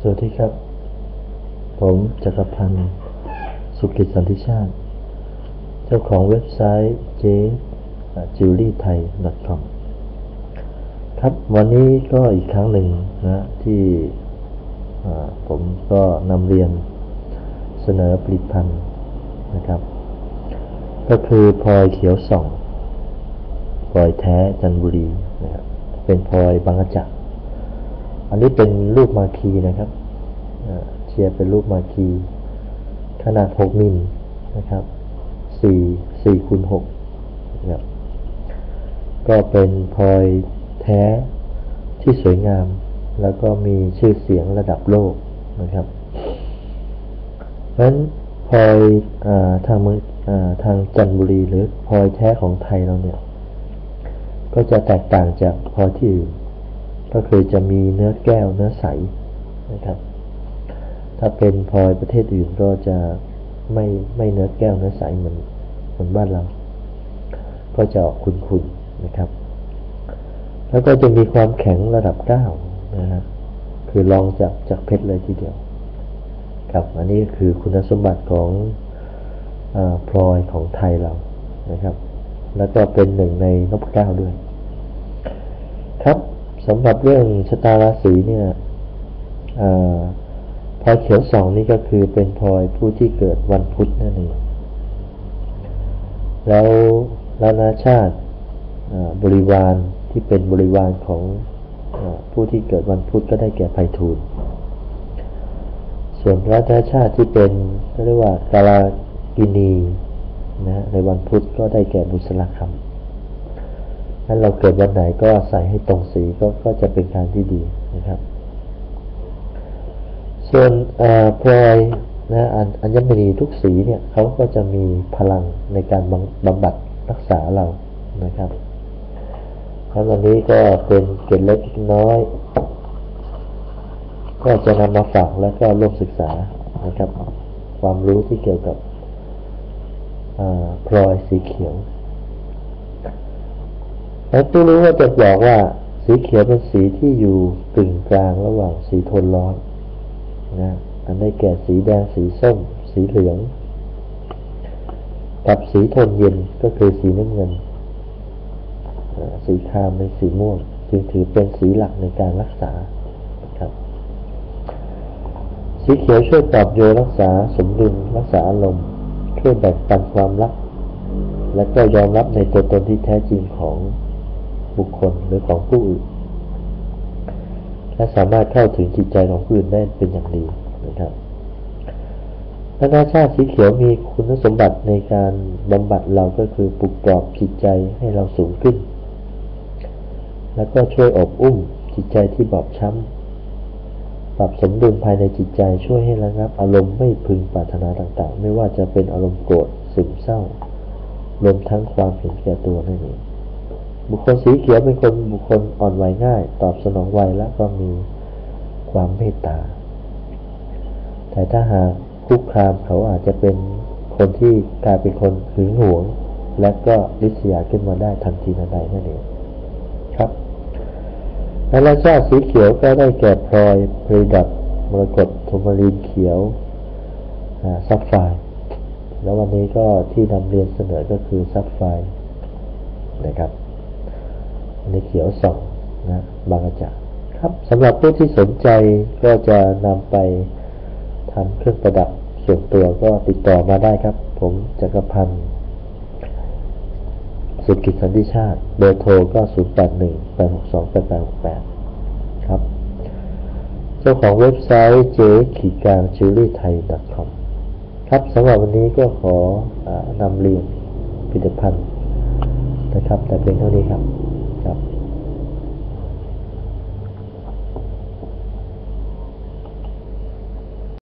สวัสดีครับ ผมจักรพันธ์สุกิจสันติชาติ เจ้าของเว็บไซต์เจ๊จิวลี่ไทย .com ครับวันนี้ก็อีกครั้งหนึ่งนะที่ผมก็นำเรียนเสนอผลิตภัณฑ์นะครับ ก็คือพลอยเขียวส่องพลอยแท้จันบุรีนะครับเป็นพลอยบางกระจัก อันนี้เป็นรูปมาคีนะครับเชียร์เป็นรูปมาคี ขนาด 6 มิลนะครับ4 4คูณ6นะครับก็เป็นพลอยแท้ที่สวยงาม แล้วก็มีชื่อเสียงระดับโลกนะครับเพราะฉะนั้นพลอยอทางเมืองทางจันบุรีหรือพลอยแท้ของไทยเราเนี่ย ก็จะแตกต่างจากพลอยที่อื่น ก็คือจะมีเนื้อแก้วเนื้อใสนะครับ ถ้าเป็นพลอยประเทศอื่นก็จะไม่ไม่เนื้อแก้วเนื้อใสเหมือนเหมือนบ้านเรา ก็จะออกขุ่นๆนะครับ แล้วก็จะมีความแข็งระดับเก้านะฮะคือลองจากจากเพชรเลยทีเดียว ครับอันนี้คือคุณสมบัติของอพลอยของไทยเรานะครับ แล้วก็เป็นหนึ่งในนพเก้าด้วย ครับ สำหรับเรื่องชะตาราศีเนี่ยพลอยเขียวสองนี่ก็คือเป็นพลอยผู้ที่เกิดวันพุธนั่นเองแล้วลานาชาติบริวารที่เป็นบริวารของอผู้ที่เกิดวันพุธก็ได้แก่ไพฑูรย์ส่วนรัตชาติที่เป็นเรียกว่ากาลากินีนะในวันพุธก็ได้แก่บุษราคำ นั้นเราเกิดวันไหนก็ใส่ให้ตรงสีก็ก็จะเป็นการที่ดีนะครับ ส่วนพลอยนะอัญอัญมณีทุกสีเนี่ยเขาก็จะมีพลังในการบำบัดรักษาเรานะครับแล้ววันนี้ก็เป็นเกล็ดเล็กน้อย ก็จะนำมาฝากแล้วก็ร่วมศึกษานะครับ ความรู้ที่เกี่ยวกับพลอยสีเขียว แล้วตู้รู้ว่าจะบอกว่า สีเขียวเป็นสีที่อยู่กึ่งกลางระหว่างสีทนร้อนนะอันได้แก่สีแดงสีส้ม สีเหลือง กับสีทนเย็นก็คือสีน้ำเงิน สีครามเป็นสีม่วง จึงถือเป็นสีหลักในการรักษาครับ สีเขียวช่วยตอบโยรักษาสมดุลรักษาอารมณ์ช่วยแบ่งปันความรัก และก็ยอมรับในตัวตนที่แท้จริงของ บุคคลหรือของผู้อื่น และสามารถเข้าถึงจิตใจของผู้อื่นได้เป็นอย่างดีนะครับนานาชาติสีเขียวมีคุณสมบัติในการบำบัดเราก็คือปลุกปลอบจิตใจให้เราสูงขึ้น แล้วก็ช่วยอบอุ้มจิตใจที่บอบช้ำปรับสมดุลภายในจิตใจช่วยให้ระงับ อารมณ์ไม่พึงปรารถนาต่างๆ ไม่ว่าจะเป็นอารมณ์โกรธซึมเศร้ารวมทั้งความเห็นแก่ตัวนั่นเอง บุคคลสีเขียวเป็นคนบุคคลอ่อนไหวง่าย ตอบสนองไวและก็มีความเมตตา แต่ถ้าหากคุกคามเขาอาจจะเป็นคนที่กลายเป็นคนหึงหวง และก็ลิษยาขึ้นมาได้ทันทีทันใดนั่นเองครับในราชาสีเขียวก็ได้แก่พลอยพริดับมรกตทมรีนเขียวซับไฟแล้ววันนี้ก็ที่นำเรียนเสนอก็คือซับไฟนะครับ ในเขียวสองนะบางจากครับสำหรับผู้ที่สนใจก็จะนำไปทำเครื่องประดับส่วนตัวก็ติดต่อมาได้ครับ ผมจักรพันธ์สุกิจสันติชาติเบอร์โทรก็ 0 8 1 8 6 2 8 8 6 8 ครับ เจ้าของเว็บไซต์เจขีกลางชิลลี่ไทย .com ครับสำหรับวันนี้ก็ขอนำเรียนผลิตภัณฑ์นะครับ แต่เพียงเท่านี้ครับ ครับ